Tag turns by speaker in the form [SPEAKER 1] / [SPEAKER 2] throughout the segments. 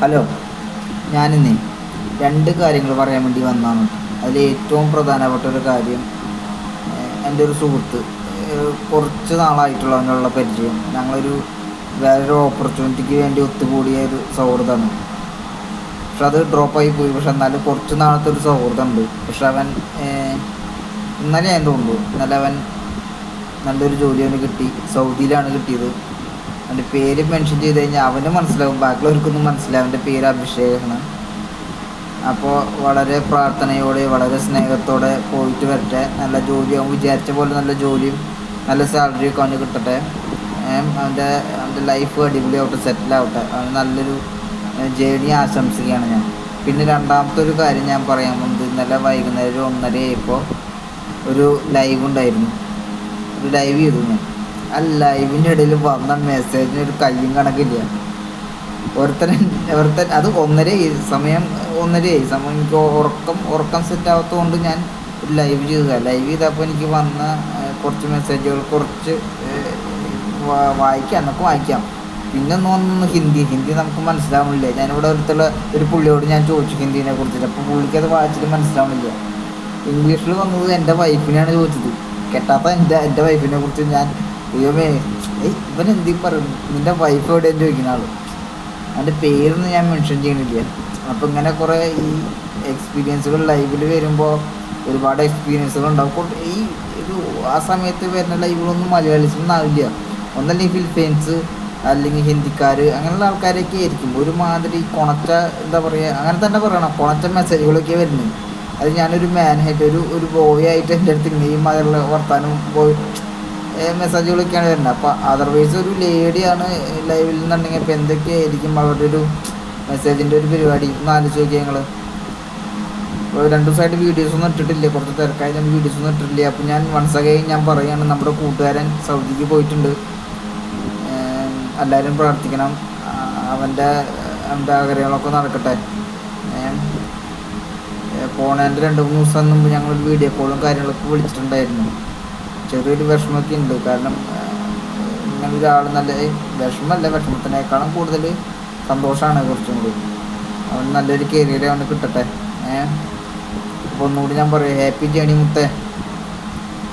[SPEAKER 1] Hello ഞാനിന്ന് രണ്ട് കാര്യങ്ങൾ പറയാൻ വേണ്ടി വന്നതാണ്. അതിൽ ഏറ്റവും പ്രധാനപ്പെട്ട ഒരു കാര്യം എന്റെ ഒരു സുഹൃത്ത് കുറച്ച് നാളായിട്ടുള്ളവനുള്ള പരിചയം. ഞങ്ങളൊരു വേറൊരു ഓപ്പർച്യൂണിറ്റിക്ക് വേണ്ടി ഒത്തുകൂടിയ ഒരു സൗഹൃദമാണ്. പക്ഷെ അത് ഡ്രോപ്പായി പോയി. പക്ഷെ എന്നാലും കുറച്ച് നാളത്തെ ഒരു സൗഹൃദമുണ്ട്. പക്ഷെ അവൻ ഇന്നലെ ഞാൻ തോന്നുന്നു. ഇന്നലെ അവൻ നല്ലൊരു ജോലി അവന് കിട്ടി. സൗദിയിലാണ് കിട്ടിയത്. അവന്റെ പേര് മെൻഷൻ ചെയ്ത് കഴിഞ്ഞാൽ അവന് മനസ്സിലാവും. ബാക്കിയുള്ളവർക്കൊന്നും മനസ്സിലാവും അവന്റെ പേര് അഭിഷേകാണ്. അപ്പോൾ വളരെ പ്രാർത്ഥനയോടെ വളരെ സ്നേഹത്തോടെ പോയിട്ട് വരട്ടെ. നല്ല ജോലി അവൻ വിചാരിച്ച പോലെ നല്ല ജോലിയും നല്ല സാലറി ഒക്കെ അവന് കിട്ടട്ടെ. അവന്റെ അവന്റെ ലൈഫ് അടിപൊളിയാവട്ടെ സെറ്റിലാവട്ടെ അവന് നല്ലൊരു ജേണി ആശംസിക്കുകയാണ് ഞാൻ. പിന്നെ രണ്ടാമത്തെ ഒരു കാര്യം ഞാൻ പറയാൻ പോകുന്നത് ഇന്നലെ വൈകുന്നേരം ഒന്നര ആയപ്പോൾ ഒരു ലൈവ് ഉണ്ടായിരുന്നു. ഒരു ലൈവ് ചെയ്തു ഞാൻ. ലൈവിന്റെ ഇടയിൽ വന്ന മെസ്സേജിന് ഒരു കയ്യും കണക്കില്ല. ഒരുത്തൻ ഒരുത്തൻ അത് ഒന്നര സമയം ഒന്നരയായി സമയം എനിക്ക് ഉറക്കം ഉറക്കം സെറ്റ് ആവാത്തതുകൊണ്ട് ഞാൻ ലൈവ് ചെയ്തതാണ് ലൈവ് ചെയ്തപ്പോൾ എനിക്ക് വന്ന കുറച്ച് മെസ്സേജുകൾ കുറച്ച് വായിക്കാം എന്നൊക്കെ വായിക്കാം. പിന്നെ ഒന്ന് ഹിന്ദി. ഹിന്ദി നമുക്ക് മനസ്സിലാവുന്നില്ല ഞാനിവിടെ അടുത്തുള്ള ഒരു പുള്ളിയോട് ഞാൻ ചോദിച്ചു ഹിന്ദീനെ കുറിച്ചിട്ട്. അപ്പോൾ പുള്ളിക്ക് അത് വായിച്ചിട്ട് മനസ്സിലാവുന്നില്ല ഇംഗ്ലീഷിൽ വന്നത് എന്റെ വൈഫിനെയാണ് ചോദിച്ചത്. കെട്ടാത്ത എന്റെ എന്റെ വൈഫിനെ കുറിച്ച് ഞാൻ ദൈവമേ ഇവൻ എന്തി പറയും നിന്റെ വൈഫ് എവിടെ എവിടെയെന്ന് ചോദിക്കുന്ന ആൾ. അവന്റെ പേരൊന്നും ഞാൻ മെൻഷൻ ചെയ്യണില്ല അപ്പോൾ ഇങ്ങനെ കുറേ ഈ എക്സ്പീരിയൻസുകൾ ലൈവിൽ വരുമ്പോൾ ഒരുപാട് എക്സ്പീരിയൻസുകൾ ഉണ്ടാവും. ഈ ഒരു ആ സമയത്ത് വരുന്ന ലൈവുകളൊന്നും മലയാളീസിലൊന്നും ആവില്ല. ഒന്നല്ലെങ്കിൽ ഫിലിപ്പീൻസ് അല്ലെങ്കിൽ ഹിന്ദിക്കാർ അങ്ങനെയുള്ള ആൾക്കാരൊക്കെ ആയിരിക്കും. ഒരുമാതിരി കുണച്ച എന്താ പറയുക അങ്ങനെ തന്നെ പറയണം. കുണച്ച മെസ്സേജുകളൊക്കെ വരുന്നത്. അത് ഞാനൊരു മാനായിട്ട് ഒരു ഒരു ബോയ് ആയിട്ട് എന്റെ അടുത്ത് ഇങ്ങനെയും അതിലുള്ള വർത്താനം ബോയ് മെസ്സേജുകളൊക്കെയാണ് വരുന്നത്. അപ്പോൾ അതർവൈസ് ഒരു ലേഡിയാണ് ലൈവിൽ നിന്നുണ്ടെങ്കിൽ ഇപ്പോൾ എന്തൊക്കെയായിരിക്കും അവരുടെ ഒരു മെസ്സേജിന്റെ ഒരു പരിപാടി? ഒന്ന് ആലോചിച്ച് നോക്കിയാൽ ഞങ്ങൾ രണ്ട് ദിവസമായിട്ട് വീഡിയോസ് ഒന്നും ഇട്ടിട്ടില്ല. കുറച്ച് തിരക്കായി ഞാൻ വീഡിയോസ് ഒന്നും ഇട്ടിട്ടില്ല. അപ്പോൾ ഞാൻ വൺസ് അഗൈൻ ഞാൻ പറയുകയാണ് നമ്മുടെ കൂട്ടുകാരൻ സൗദിക്ക് പോയിട്ടുണ്ട്. എല്ലാവരും പ്രാർത്ഥിക്കണം. അവന്റെ അവന്റെ ആഗ്രഹങ്ങളൊക്കെ നടക്കട്ടെ. പോണേന്റെ രണ്ട് മൂന്ന് ദിവസം മുമ്പ് ഞങ്ങൾ വീഡിയോ കോളും കാര്യങ്ങളൊക്കെ വിളിച്ചിട്ടുണ്ടായിരുന്നു. ചെറിയൊരു വിഷമമൊക്കെ ഉണ്ട് കാരണം ഇങ്ങനെ ഒരാൾ നല്ല വിഷമമല്ല. വിഷമത്തിനേക്കാളും കൂടുതൽ സന്തോഷമാണ് കുറച്ചും കൂടി. അവൻ നല്ലൊരു കരിയർ അവന് കിട്ടട്ടെ. ഏഹ് അപ്പോൾ ഒന്നുകൂടി ഞാൻ പറയാം. ഹാപ്പി ജേണി മുത്തേ.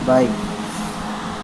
[SPEAKER 1] ബൈ